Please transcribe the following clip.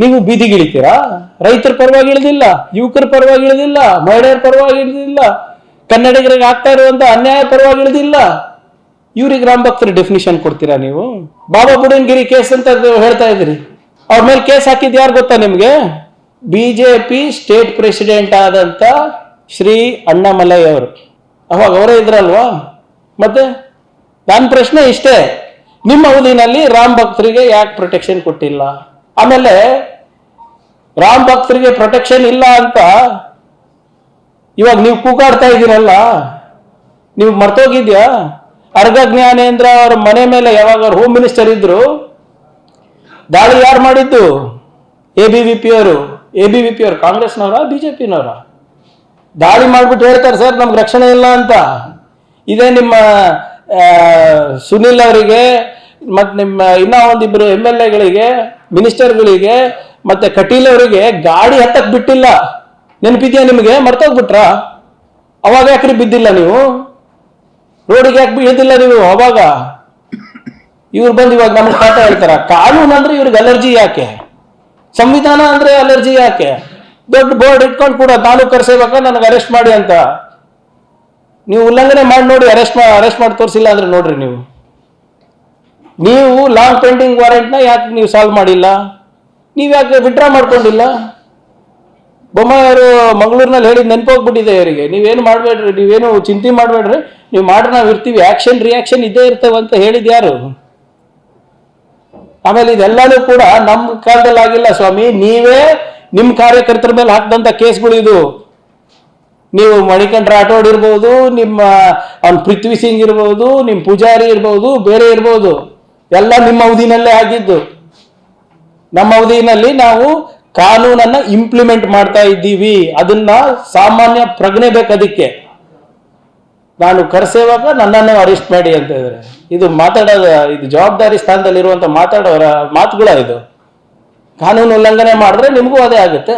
ನೀವು ಬೀದಿಗಿಳಿತೀರಾ ರೈತರ ಪರವಾಗಿ ಇಳಿದಿಲ್ಲ, ಯುವಕರ ಪರವಾಗಿ ಇಳಿದಿಲ್ಲ, ಮಹಿಳೆಯರ ಪರವಾಗಿ ಇಳಿದಿಲ್ಲ, ಕನ್ನಡಿಗರಿಗೆ ಆಗ್ತಾ ಇರುವಂತ ಅನ್ಯಾಯ ಪರವಾಗಿ ಇಳಿದಿಲ್ಲ. ಇವ್ರಿಗೆ ರಾಮ್ ಭಕ್ತರ ಡೆಫಿನಿಷನ್ ಕೊಡ್ತೀರಾ ನೀವು? ಬಾಬಾ ಬುಡನ್ಗಿರಿ ಕೇಸ್ ಅಂತ ಹೇಳ್ತಾ ಇದ್ರಿ ಅವ್ರ ಮೇಲೆ ಕೇಸ್ ಹಾಕಿದ್ ಯಾರು ಗೊತ್ತಾ ನಿಮ್ಗೆ? ಬಿಜೆಪಿ ಸ್ಟೇಟ್ ಪ್ರೆಸಿಡೆಂಟ್ ಆದಂತ ಶ್ರೀ ಅಣ್ಣಾಮಲೈ ಅವರು. ಅವಾಗ ಅವರೇ ಇದ್ರಲ್ವಾ? ಮತ್ತೆ ನನ್ನ ಪ್ರಶ್ನೆ ಇಷ್ಟೇ, ನಿಮ್ಮ ಅವಧಿನಲ್ಲಿ ರಾಮ್ ಭಕ್ತರಿಗೆ ಯಾಕೆ ಪ್ರೊಟೆಕ್ಷನ್ ಕೊಟ್ಟಿಲ್ಲ? ಆಮೇಲೆ ರಾಮ್ ಭಕ್ತರಿಗೆ ಪ್ರೊಟೆಕ್ಷನ್ ಇಲ್ಲ ಅಂತ ಇವಾಗ ನೀವು ಕೂಗಾಡ್ತಾ ಇದ್ದೀರಲ್ಲ, ನೀವು ಮರ್ತೋಗಿದ್ಯಾ? ಅರ್ಗ ಜ್ಞಾನೇಂದ್ರ ಅವರ ಮನೆ ಮೇಲೆ ಯಾವಾಗ ಹೋಮ್ ಮಿನಿಸ್ಟರ್ ಇದ್ರು, ದಾಳಿ ಯಾರು ಮಾಡಿದ್ದು? ಎ ಬಿ ವಿ ಪಿ ಅವರು. ಎ ಬಿ ವಿ ಪಿ ಅವರು ಕಾಂಗ್ರೆಸ್ನವರ ಬಿಜೆಪಿನವರ ದಾಳಿ ಮಾಡಿಬಿಟ್ಟು ಹೇಳ್ತಾರೆ, ಸರ್, ನಮ್ಗೆ ರಕ್ಷಣೆ ಇಲ್ಲ ಅಂತ. ಇದೇ ನಿಮ್ಮ ಸುನಿಲ್ ಅವರಿಗೆ, ಮತ್ತು ನಿಮ್ಮ ಇನ್ನೂ ಒಂದಿಬ್ಬರು ಎಂ ಎಲ್ ಎಗಳಿಗೆ ಮಿನಿಸ್ಟರ್ಗಳಿಗೆ ಮತ್ತೆ ಕಟೀಲ್ ಅವರಿಗೆ ಗಾಡಿ ಹತ್ತಕ್ ಬಿಟ್ಟಿಲ್ಲ. ನೆನಪಿದ್ಯಾ ನಿಮಗೆ? ಮರ್ತೋಗ್ಬಿಟ್ರಾ? ಅವಾಗ ಯಾಕ್ರಿ ಬಿದ್ದಿಲ್ಲ ನೀವು? ರೋಡಿಗೆ ಯಾಕೆ ಬೀಳ್ದಿಲ್ಲ ನೀವು ಅವಾಗ? ಇವ್ರು ಬಂದು ಇವಾಗ ನಮ್ಗೆ ಪಾಠ ಹೇಳ್ತಾರ. ಕಾನೂನು ಅಂದ್ರೆ ಇವ್ರಿಗೆ ಅಲರ್ಜಿ ಯಾಕೆ? ಸಂವಿಧಾನ ಅಂದ್ರೆ ಅಲರ್ಜಿ ಯಾಕೆ? ದೊಡ್ಡ ಬೋರ್ಡ್ ಇಟ್ಕೊಂಡು ಕೂಡ ತಾನು ಕರ್ಸೇಬೇಕ ನನಗೆ ಅರೆಸ್ಟ್ ಮಾಡಿ ಅಂತ. ನೀವು ಉಲ್ಲಂಘನೆ ಮಾಡಿ ನೋಡಿ ಅರೆಸ್ಟ್ ಅರೆಸ್ಟ್ ಮಾಡಿ ತೋರಿಸಿಲ್ಲ ಅಂದ್ರೆ ನೋಡ್ರಿ ನೀವು. ನೀವು ಲಾಂಗ್ ಪೆಂಡಿಂಗ್ ವಾರೆಂಟ್ನ ಯಾಕೆ ನೀವು ಸಾಲ್ವ್ ಮಾಡಿಲ್ಲ? ನೀವು ಯಾಕೆ ವಿಡ್ರಾ ಮಾಡ್ಕೊಂಡಿಲ್ಲ? ಬೊಮ್ಮಾಯವರು ಮಂಗಳೂರಿನಲ್ಲಿ ಹೇಳಿದ್ ನೆನಪೋಗ್ಬಿಟ್ಟಿದೆ ಇವರಿಗೆ. ನೀವೇನು ಮಾಡಬೇಡ್ರಿ, ನೀವೇನು ಚಿಂತೆ ಮಾಡಬೇಡ್ರಿ. ನೀವು ಮಾಡ್ರಿ ನಾವು ಇರ್ತೀವಿ. ಆಕ್ಷನ್ ರಿಯಾಕ್ಷನ್ ಇದ್ದೇ ಇರ್ತವೆ ಅಂತ ಹೇಳಿದ ಯಾರು? ಆಮೇಲೆ ಇದೆಲ್ಲಾನು ಕೂಡ ನಮ್ಮ ಕಾಲದಲ್ಲಿ ಆಗಿಲ್ಲ ಸ್ವಾಮಿ. ನೀವೇ ನಿಮ್ಮ ಕಾರ್ಯಕರ್ತರ ಮೇಲೆ ಹಾಕಿದಂಥ ಕೇಸ್ಗಳು ಇದು. ನೀವು ಮಣಿಕಂಠ ರಾಠೋಡ್ ಇರ್ಬೋದು ನಿಮ್ಮ, ಅವ್ನ ಪೃಥ್ವಿ ಸಿಂಗ್ ಇರ್ಬೋದು ನಿಮ್ಮ ಪೂಜಾರಿ ಇರ್ಬೋದು, ಬೇರೆ ಇರ್ಬೋದು. ಎಲ್ಲ ನಿಮ್ಮ ಅವಧಿನಲ್ಲೇ ಆಗಿದ್ದು. ನಮ್ಮ ಅವಧಿನಲ್ಲಿ ನಾವು ಕಾನೂನನ್ನ ಇಂಪ್ಲಿಮೆಂಟ್ ಮಾಡ್ತಾ ಇದ್ದೀವಿ. ಅದನ್ನ ಸಾಮಾನ್ಯ ಪ್ರಜ್ಞೆ ಬೇಕು ಅದಕ್ಕೆ. ನಾನು ಕರೆಸೇವಾಗ ನನ್ನನ್ನು ಅರೆಸ್ಟ್ ಮಾಡಿ ಅಂತ ಇದ್ದಾರೆ. ಇದು ಮಾತಾಡೋದ, ಇದು ಜವಾಬ್ದಾರಿ ಸ್ಥಾನದಲ್ಲಿರುವಂತ ಮಾತಾಡೋರ ಮಾತುಗಳ ಇದು. ಕಾನೂನು ಉಲ್ಲಂಘನೆ ಮಾಡಿದ್ರೆ ನಿಮಗೂ ಅದೇ ಆಗುತ್ತೆ.